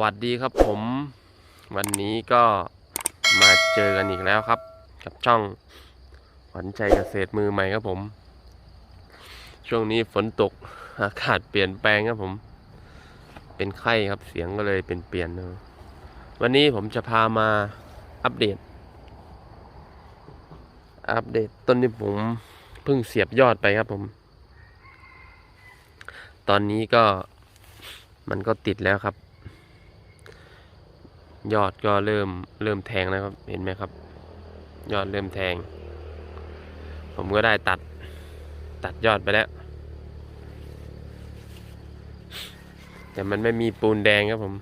วัสดีครับผม วันนี้ก็มาเจอกันอีกแล้วครับ กับช่องขวัญใจเกษตรมือใหม่ครับผม ช่วงนี้ฝนตกอากาศเปลี่ยนแปลงครับผม เป็นไข้ครับเสียงก็เลยเป็นเปลี่ยนเนอะวันนี้ผมจะพามาอัปเดต อัปเดตต้นที่ผมเพิ่งเสียบยอดไปครับผม ตอนนี้ก็มันก็ติดแล้วครับ ยอดก็เริ่มเริ่มแทงแล้วครับ เห็นไหมครับ ยอดเริ่มแทง ผมก็ได้ตัดตัดยอดไปแล้ว แต่มันไม่มีปูนแดงครับผม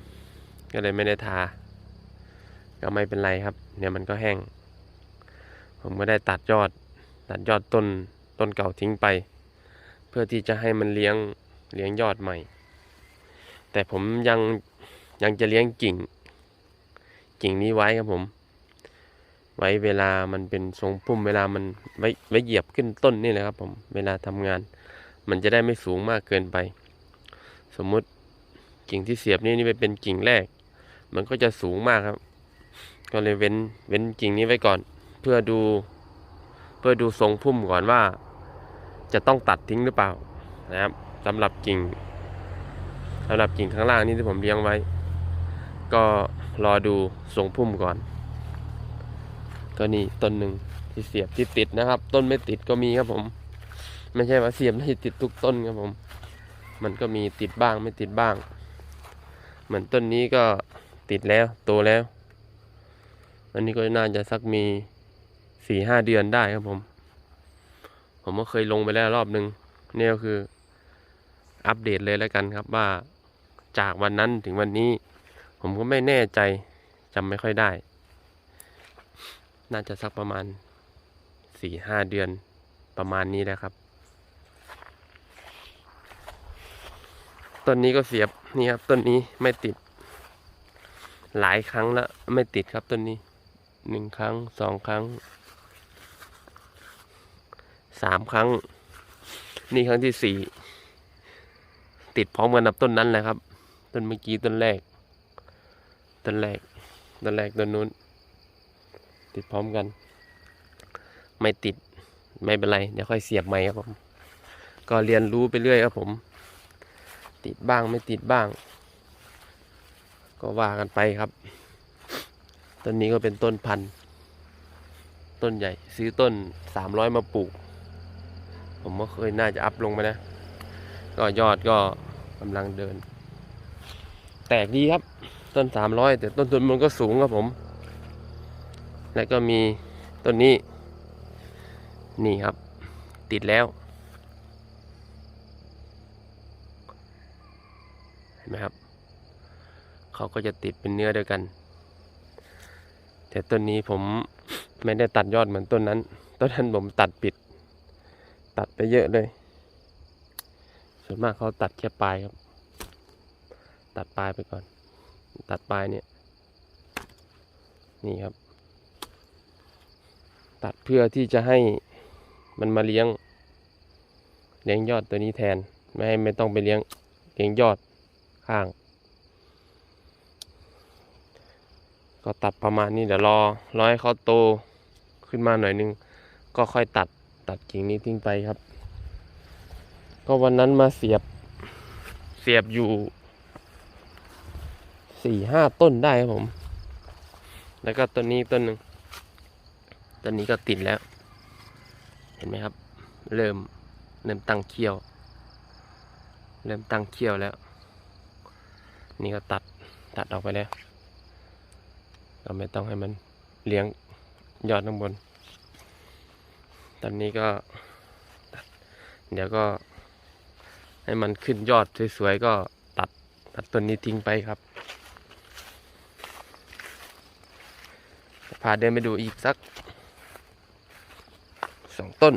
ก็เลยไม่ได้ทา ก็ไม่เป็นไรครับ เนี่ยมันก็แห้ง ผมก็ได้ตัดยอด ตัดยอดต้นต้นเก่าทิ้งไป เพื่อที่จะให้มันเลี้ยงเลี้ยงยอดใหม่ แต่ผมยังยังจะเลี้ยงกิ่ง กิ่งนี้ไว้ครับผม ไว้เวลามันเป็นทรงพุ่มเวลามันไว้ไว้เหยียบขึ้นต้นนี่แหละครับผมเวลาทำงาน มันจะได้ไม่สูงมากเกินไป สมมุติกิ่งที่เสียบนี่นี่ไปเป็นกิ่งแรก มันก็จะสูงมากครับ ก็เลยเว้นเว้นกิ่งนี้ไว้ก่อน เพื่อดู เพื่อดูทรงพุ่มก่อนว่า จะต้องตัดทิ้งหรือเปล่านะครับสำหรับกิ่งสำหรับกิ่งข้างล่างนี่ที่ผมเลี้ยงไว้ ก็ รอดูทรงพุ่มก่อน ก็นี่ต้นหนึ่งที่เสียบที่ติดนะครับ ต้นไม่ติดก็มีครับผม ไม่ใช่ว่าเสียบที่ติดทุกต้นครับผม มันก็มีติดบ้างไม่ติดบ้าง เหมือนต้นนี้ก็ติดแล้วโตแล้ว อันนี้ก็น่าจะสักมีสี่ห้าเดือนได้ครับผม ผมก็เคยลงไปแล้วรอบหนึ่งนี่ก็คืออัปเดตเลยแล้วกันครับว่าจากวันนั้นถึงวันนี้ ผมก็ไม่แน่ใจจำไม่ค่อยได้ น่าจะสักประมาณสี่ห้าเดือนประมาณนี้แหละครับต้นนี้ก็เสียบนี่ครับต้นนี้ไม่ติด หลายครั้งแล้วไม่ติดครับต้นนี้หนึ่งครั้งสองครั้งสามครั้ง นี่ครั้งที่สี่ติดพร้อมกันกับต้นนั้นแหละครับ ต้นเมื่อกี้ต้นแรก ต้นแรกต้นแรกต้นนู้น ติดพร้อมกัน ไม่ติดไม่เป็นไร เดี๋ยวค่อยเสียบใหม่ครับผม ก็เรียนรู้ไปเรื่อยครับผม ติดบ้างไม่ติดบ้าง ก็ว่ากันไปครับ ต้นนี้ก็เป็นต้นพันธุ์ต้นใหญ่ ซื้อต้นสามร้อยมาปลูก ผมก็เคยน่าจะอัพลงไปนะ ก็ยอดก็กำลังเดิน แตกดีครับ ต้นสามร้อยแต่ต้นทุนมันก็สูงครับผม แล้วก็มีต้นนี้ นี่ครับ ติดแล้วเห็นไหมครับ เขาก็จะติดเป็นเนื้อเดียวกัน แต่ต้นนี้ผมไม่ได้ตัดยอดเหมือนต้นนั้น ต้นนั้นผมตัดปิด ตัดไปเยอะเลย ส่วนมากเขาตัดแค่ปลายครับ ตัดปลายไปก่อน ตัดปลายเนี่ยนี่ครับ ตัดเพื่อที่จะให้มันมาเลี้ยง เลี้ยงยอดตัวนี้แทน ไม่ให้ไม่ต้องไปเลี้ยงเลี้ยงยอดข้าง ก็ตัดประมาณนี้เดี๋ยวรอรอให้เขาโตขึ้นมาหน่อยนึง ก็ค่อยตัดตัดกิ่งนี้ทิ้งไปครับ ก็วันนั้นมาเสียบเสียบอยู่ สี่ห้าต้นได้ครับผม แล้วก็ต้นนี้ต้นหนึ่งต้นนี้ก็ติดแล้ว เห็นไหมครับ เริ่มเริ่มตั้งเขี้ยว เริ่มตั้งเขี้ยวแล้ว นี่ก็ตัดตัดออกไปแล้วก็ไม่ต้องให้มันเลี้ยงยอดข้างบน ตอนนี้ก็ เดี๋ยวก็ ให้มันขึ้นยอดสวยๆก็ตัดตัดต้นนี้ทิ้งไปครับ พาเดินไปดูอีกสักสองต้น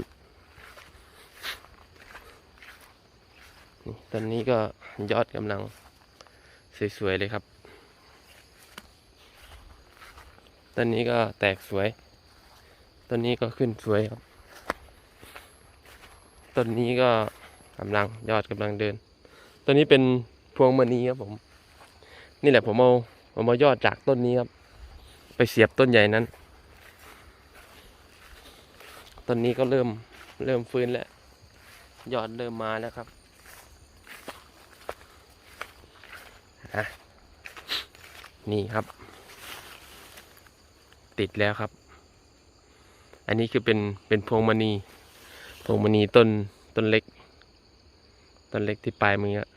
ต้นนี้ก็ยอดกำลังสวยๆเลยครับ ต้นนี้ก็แตกสวย ต้นนี้ก็ขึ้นสวยครับ ต้นนี้ก็กำลังยอดกำลังเดิน ต้นนี้เป็นพวงมณีครับผม นี่แหละผมเอาผมเอายอดจากต้นนี้ครับ ไปเสียบต้นใหญ่นั้น ต้นนี้ก็เริ่มเริ่มฟื้นแล้ว ยอดเริ่มมาแล้วครับนี่ครับ ติดแล้วครับ อันนี้คือเป็นเป็นพวงมณี พวงมณีต้นต้นเล็ก ต้นเล็กที่ปลายมืออะ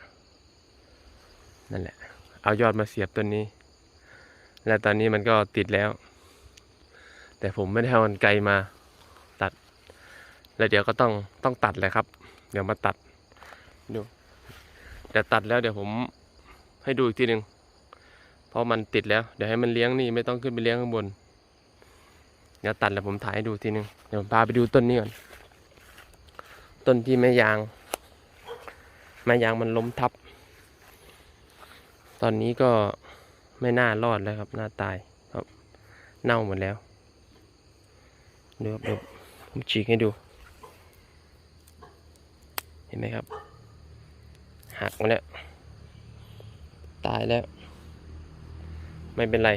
นั่นแหละ เอายอดมาเสียบต้นนี้ และตอนนี้มันก็ติดแล้ว แต่ผมไม่ได้เอากรรไกลมาตัด แล้วเดี๋ยวก็ต้องต้องตัดแหละครับ เดี๋ยวมาตัดดูเดี๋ยวตัดแล้วเดี๋ยวผมให้ดูอีกทีหนึ่งเพราะมันติดแล้ว เดี๋ยวให้มันเลี้ยงนี่ไม่ต้องขึ้นไปเลี้ยงข้างบน เดี๋ยวตัดแล้วผมถ่ายให้ดูทีหนึ่งเดี๋ยวพาไปดูต้นนี้ก่อน ต้นที่แม่ยาง แม่ยางมันล้มทับ ตอนนี้ก็ ไม่น่ารอดแล้วครับ น่าตายครับ เน่าหมดแล้วดี๋ยวเดี๋ยวผมฉีกให้ดู เห็นไหมครับ หักมาแล้ว ตายแล้ว ไม่เป็นไร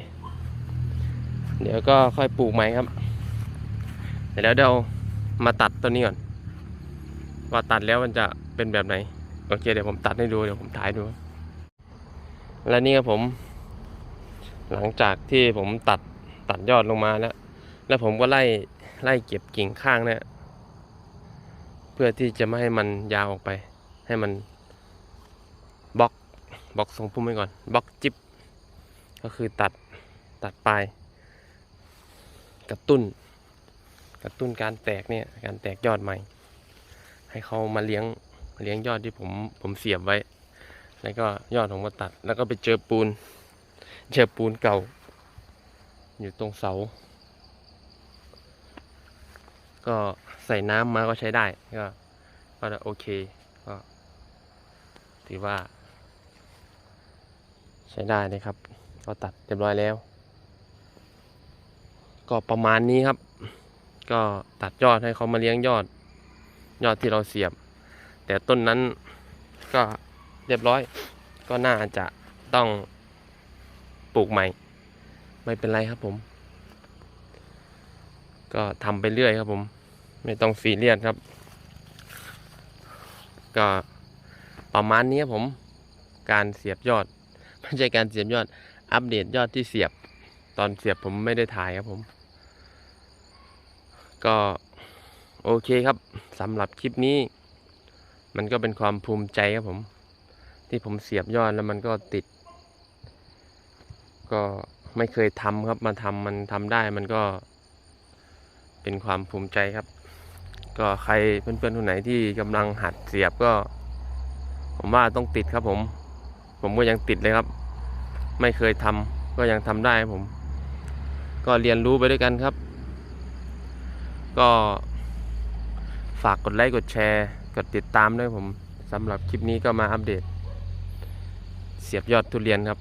เดี๋ยวก็ค่อยปลูกใหม่ครับเดี๋ยวเดี๋ยวมาตัดต้นนี้ก่อน ว่าตัดแล้วมันจะเป็นแบบไหน โอเค เดี๋ยวผมตัดให้ดู เดี๋ยวผมถ่ายดู และนี่ครับผม หลังจากที่ผมตัดตัดยอดลงมาแล้ว แล้วผมก็ไล่ไล่เก็บกิ่งข้างเนี่ย เพื่อที่จะไม่ให้มันยาวออกไป ให้มันบล็อกบล็อกทรงพุ่มไว้ก่อนบล็อกจิบก็คือตัดตัดปลายกระตุ้น กระตุ้นการแตกเนี่ย การแตกยอดใหม่ ให้เขามาเลี้ยงเลี้ยงยอดที่ผมผมเสียบไว้ แล้วก็ยอดผมก็ตัด แล้วก็ไปเจอปูน เจอปูนเก่า อยู่ตรงเสา ก็ใส่น้ำมาก็ใช้ได้ ก็ก็โอเค ก็ถือว่า ใช้ได้เลยครับ ก็ตัดเรียบร้อยแล้ว ก็ประมาณนี้ครับ ก็ตัดยอดให้เขามาเลี้ยงยอด ยอดที่เราเสียบ แต่ต้นนั้นก็เรียบร้อย ก็น่าจะต้อง ปลูกใหม่ ไม่เป็นไรครับผม ก็ทำไปเรื่อยครับผม ไม่ต้องซีเรียสครับ ก็ประมาณนี้ครับผม การเสียบยอด ไม่ใช่การเสียบยอด อัปเดตยอดที่เสียบ ตอนเสียบผมไม่ได้ถ่ายครับผม ก็โอเคครับสำหรับคลิปนี้ มันก็เป็นความภูมิใจครับผม ที่ผมเสียบยอดแล้วมันก็ติด ก็ไม่เคยทำครับมาทำมันทำได้มันก็ เป็นความภูมิใจครับ ก็ใครเพื่อนๆคนไหนที่กำลังหัดเสียบก็ ผมว่าต้องติดครับผม ผมก็ยังติดเลยครับ ไม่เคยทำก็ยังทำได้ผม ก็เรียนรู้ไปด้วยกันครับ ก็ฝากกดไลค์กดแชร์ กดติดตามด้วยผมสำหรับคลิปนี้ก็มาอัปเดต เสียบยอดทุเรียนครับ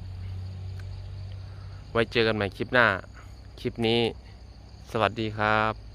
ไว้เจอกันใหม่คลิปหน้า คลิปนี้ สวัสดีครับ